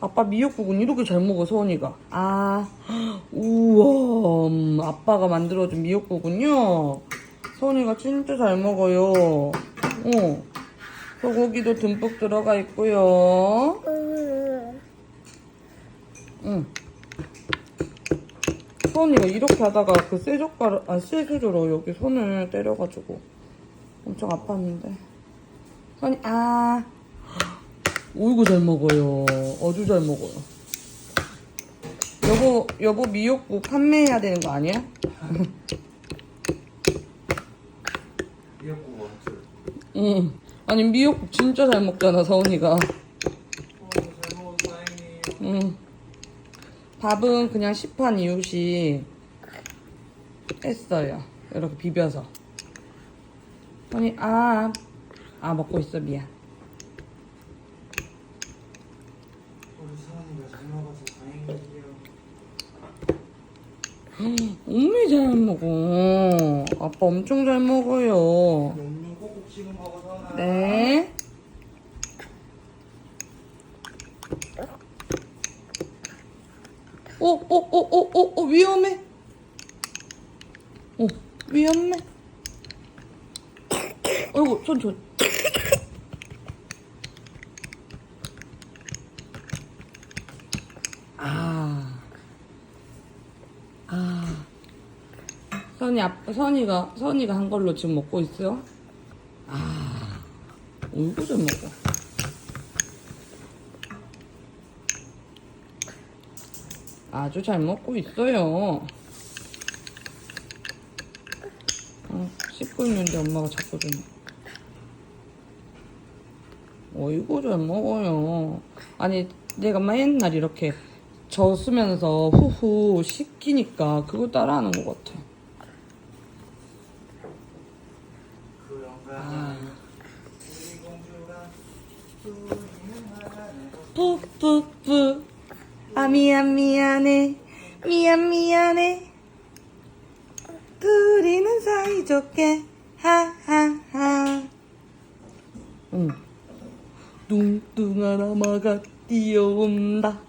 아빠 미역국은 이렇게 잘 먹어 서원이가. 아. 우와 음, 아빠가 만들어준 미역국은요. 서원이가 진짜 잘 먹어요. 어. 소고기도 듬뿍 들어가 있고요. 응. 서원이가 이렇게 하다가 그 쇠젓가락 아 쇠수저로 여기 손을 때려가지고 엄청 아팠는데. 서원이 아 오이고 잘 먹어요. 아주 잘 먹어요. 여보, 여보 미역국 판매해야 되는 거 아니야? 미역국 원툴. 응. 아니 미역국 진짜 잘 먹잖아 서은이가. 응. 밥은 그냥 시판 이웃이 했어요. 이렇게 비벼서. 아니 아, 아 먹고 있어 미안. 우리 사원이가 잘 먹어서 다행이에요. 엄청 잘 먹어. 아빠 엄청 잘 먹어요. 음료 꼭꼭 찍어 먹어 사원아. 네. 오, 오, 오, 오, 오, 오, 위험해. 오, 위험해. 어이구, 손, 손. 아. 아. 선이, 아빠, 선이가, 선이가 한 걸로 지금 먹고 있어요? 아. 어이구, 잘 먹어. 아주 잘 먹고 있어요. 어, 씹고 있는데 엄마가 자꾸 좀. 어이구, 잘 먹어요. 아니, 내가 맨날 이렇게 젖으면서 후후 씻기니까 그거 따라하는 것 같아. 그. 아. 뿌뿌뿌. 아, 미안, 미안해. 미안, 미안해. 둘이는 사이좋게. 하하하. 응. 뚱뚱한 아마가 뛰어온다.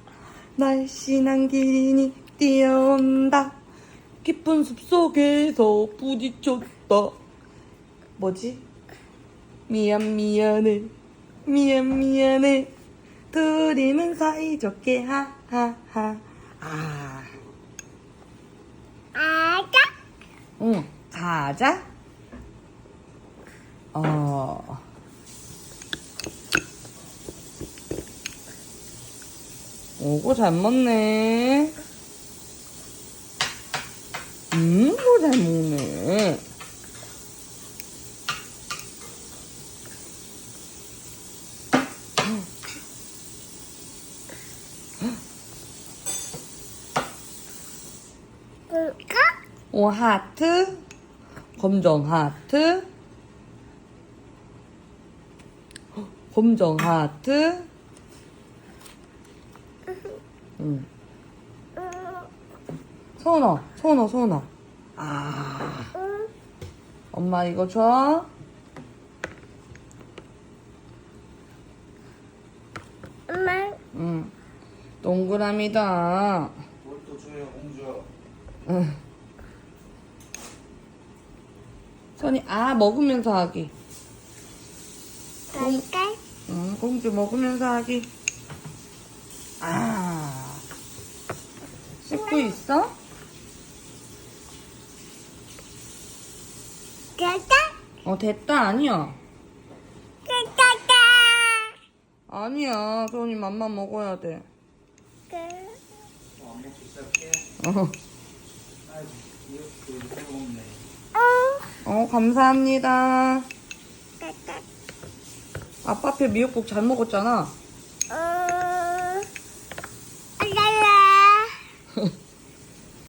날씬한 기린이 뛰어온다. 깊은 숲 속에서 부딪혔다. 뭐지? 미안, 미안해. 미안, 미안해. 둘이는 사이좋게 하하하. 아. 아가 응, 자자. 어. 오고 잘 먹네. 음, 오고 잘 먹네. 볼까? 오, 하트. 검정 하트. 검정 하트. 응. 소은아, 소은아, 소은아. 아, 응, 엄마 이거 줘. 엄마 응. 동그라미다. 뭘또 줘요 공주. 응. 선이 아 먹으면서 하기. 볼까? 응, 공주 먹으면서 하기. 씹고 있어? 됐다? 어, 됐다, 아니야. 됐다! 아니야, 소은이 맘만 먹어야 돼. 어, 안 먹기 시작해. 어, 이렇게 먹네. 어, 어 감사합니다. 됐다. 아빠 앞에 미역국 잘 먹었잖아.